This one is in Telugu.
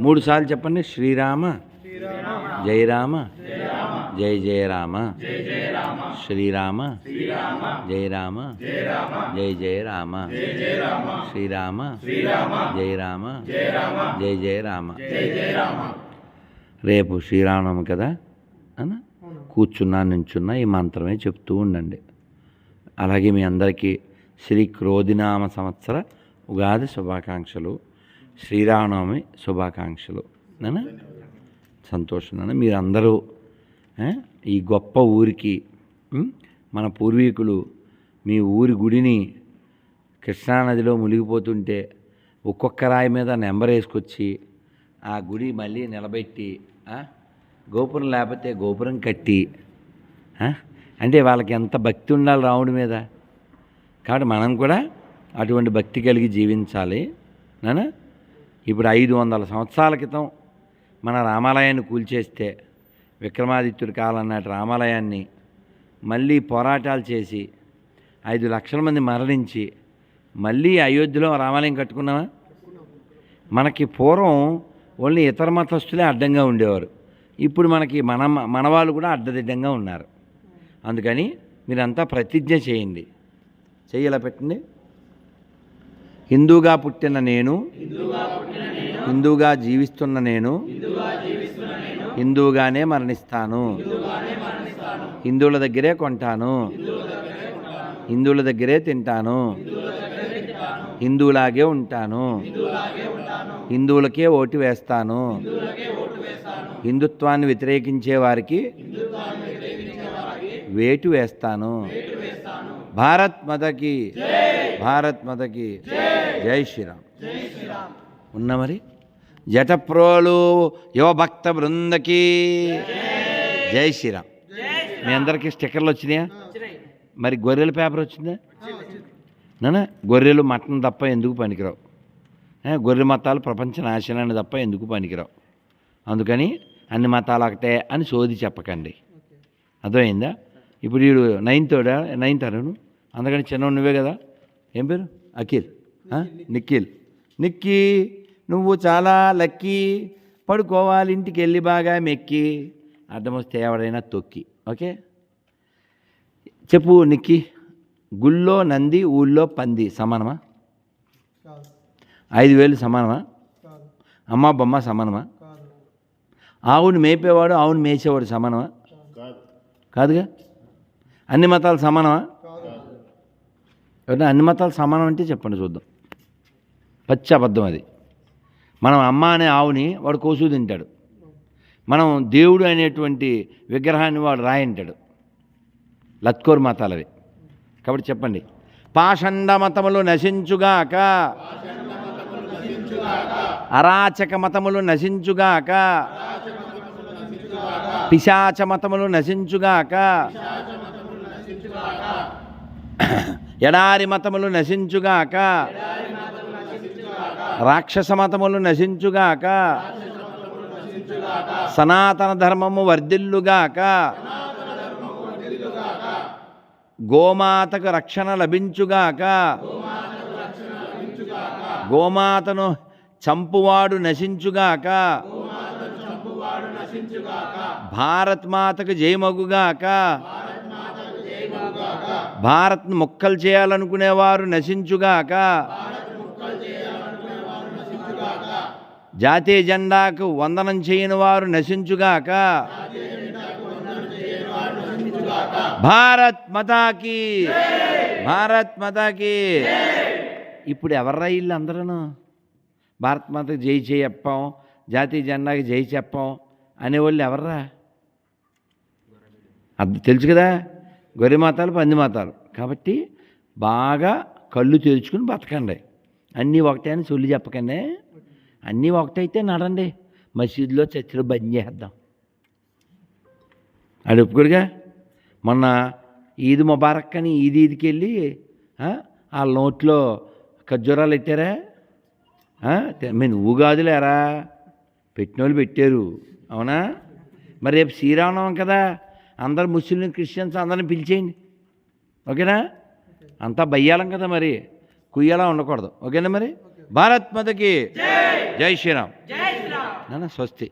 మూడు సార్లు చెప్పండి. శ్రీరామ జై రామ జై జయ రామ శ్రీరామ జై రామ జై జయ రామ శ్రీరామ జై రామ జై జయ రామ రేపు శ్రీరామనవమి కదా? అన్న? కూర్చున్నా నించున్నా ఈ మంత్రమే చెప్తూ ఉండండి. అలాగే మీ అందరికీ శ్రీ క్రోధినామ సంవత్సర ఉగాది శుభాకాంక్షలు. శ్రీరామనవమి శుభాకాంక్షలు. నాన్న సంతోషం నాన్న మీరందరూ ఈ గొప్ప ఊరికి మన పూర్వీకులు మీ ఊరి గుడిని కృష్ణానదిలో మునిగిపోతుంటే ఒక్కొక్క రాయి మీద నెంబర్ వేసుకొచ్చి ఆ గుడి మళ్ళీ నిలబెట్టి గోపురం లేకపోతే గోపురం కట్టి అంటే వాళ్ళకి ఎంత భక్తి ఉండాలి రాముడి మీద? కాబట్టి మనం కూడా అటువంటి భక్తి కలిగి జీవించాలి. నానా? ఇప్పుడు ఐదు వందల సంవత్సరాల క్రితం మన రామాలయాన్ని కూల్చేస్తే విక్రమాదిత్యుడి కాలం నాటి రామాలయాన్ని మళ్ళీ పోరాటాలు చేసి ఐదు లక్షల మంది మరణించి మళ్ళీ అయోధ్యలో రామాలయం కట్టుకున్నామా మనకి పూర్వం ఓన్లీ ఇతర మతస్థులే అడ్డంగా ఉండేవారు. ఇప్పుడు మనకి మన మన వాళ్ళు కూడా అడ్డదిడ్డంగా ఉన్నారు. అందుకని మీరంతా ప్రతిజ్ఞ చేయండి. చెయ్యలా పెట్టండి? హిందూగా పుట్టిన నేను. హిందూగా జీవిస్తున్న నేను. హిందూగానే మరణిస్తాను. హిందువుల దగ్గరే కొంటాను. హిందువుల దగ్గరే తింటాను. హిందువులాగే ఉంటాను. హిందువులకే ఓటు వేస్తాను. హిందుత్వాన్ని వ్యతిరేకించే వారికి వేటు వేస్తాను. భారత్ మతకి భారత్ మతకి జై శ్రీరామ్. ఉన్న మరి? జటప్రోలు యువ భక్త బృందకి జై శ్రీరామ్. మీ అందరికీ స్టిక్కర్లు వచ్చినాయా? మరి గొర్రెల పేపర్ వచ్చిందా? నానా గొర్రెలు మటన్ తప్ప ఎందుకు పనికిరావు? గొర్రె మతాలు ప్రపంచ నాశనాన్ని తప్ప ఎందుకు పనికిరావు? అందుకని అన్ని మతాలు ఒకటే అని సోది చెప్పకండి. అర్థమైందా? ఇప్పుడు వీడు నైన్తోడా? నైన్త్ అరుణు? అందుకని చిన్న నువ్వే కదా? ఏం పేరు? అఖిల్? నిఖిల్. నిక్కి నువ్వు చాలా లక్కీ. పడుకోవాలి ఇంటికి వెళ్ళి బాగా మెక్కి. అడ్డం వస్తే ఎవడైనా తొక్కి. ఓకే? చెప్పు నిక్కి. గుళ్ళో నంది ఊళ్ళో పంది సమానమా? ఐదు వేలు సమానమా? అమ్మ బొమ్మ సమానమా? ఆవుని మేపేవాడు ఆవుని మేసేవాడు సమానమా? కాదు. కాదుగా? అన్ని మతాలు సమానమా? ఎవరైనా అన్ని మతాలు సమానం అంటే చెప్పండి చూద్దాం. పచ్చి అబద్ధం అది. మనం అమ్మ అనే ఆవుని వాడు కోసు తింటాడు. మనం దేవుడు అనేటువంటి విగ్రహాన్ని వాడు రాయంటాడు లత్కోర్ మతాలవి. కాబట్టి చెప్పండి. పాషండ మతములు నశించుగాక. అరాచక మతములు నశించుగాక. పిశాచ మతములు నశించుగాక. ఎడారి మతములు నశించుగాక. రాక్షస మతములు నశించుగాక. సనాతన ధర్మము వర్ధిల్లుగాక. గోమాతకు రక్షణ లభించుగాక. గోమాతను చంపువాడు నశించుగాక. భారత్ మాతకు జయమగుగాక. భారత్ ముక్కలు చేయాలనుకునేవారు నశించుగాక. జాతీయ జెండాకు వందనం చేయని వారు నశించుగాక. భారత్ మతాకి భారత్ మతాకి ఇప్పుడు ఎవర్రా వీళ్ళు అందరూ భారత్ మాతకు జై చెప్పాం జాతీయ జెండాకి జై చెప్పాం అనేవాళ్ళు ఎవర్రా? అది తెలుసు కదా? గొర్రె మాతాలు పంది మాతాలు. కాబట్టి బాగా కళ్ళు తెరుచుకుని బతకండి. అన్నీ ఒకటే అని సొల్లి చెప్పకండి. అన్నీ ఒకటైతే నడండి మసీదులో చర్చిలో బంద్ చేద్దాం అది ఒప్పుకోడుగా? మొన్న ఈద్ ముబారక్ అని ఈద్ ఈద్కి వెళ్ళి ఆ, వాళ్ళ నోట్లో ఖర్జూరాలు పెట్టారా? మీ నువ్వు కాదులేరా? పెట్టిన వాళ్ళు పెట్టారు. అవునా? మరి రేపు శ్రీరామనవం కదా? అందరు ముస్లిం క్రిస్టియన్స్ అందరిని పిలిచేయండి. ఓకేనా? అంతా బయ్యాలం కదా మరి. కుయ్యలా ఉండకూడదు. ఓకేనా మరి? భారత్ మతకి జై శ్రీరామ్. నాన్న స్వస్తి.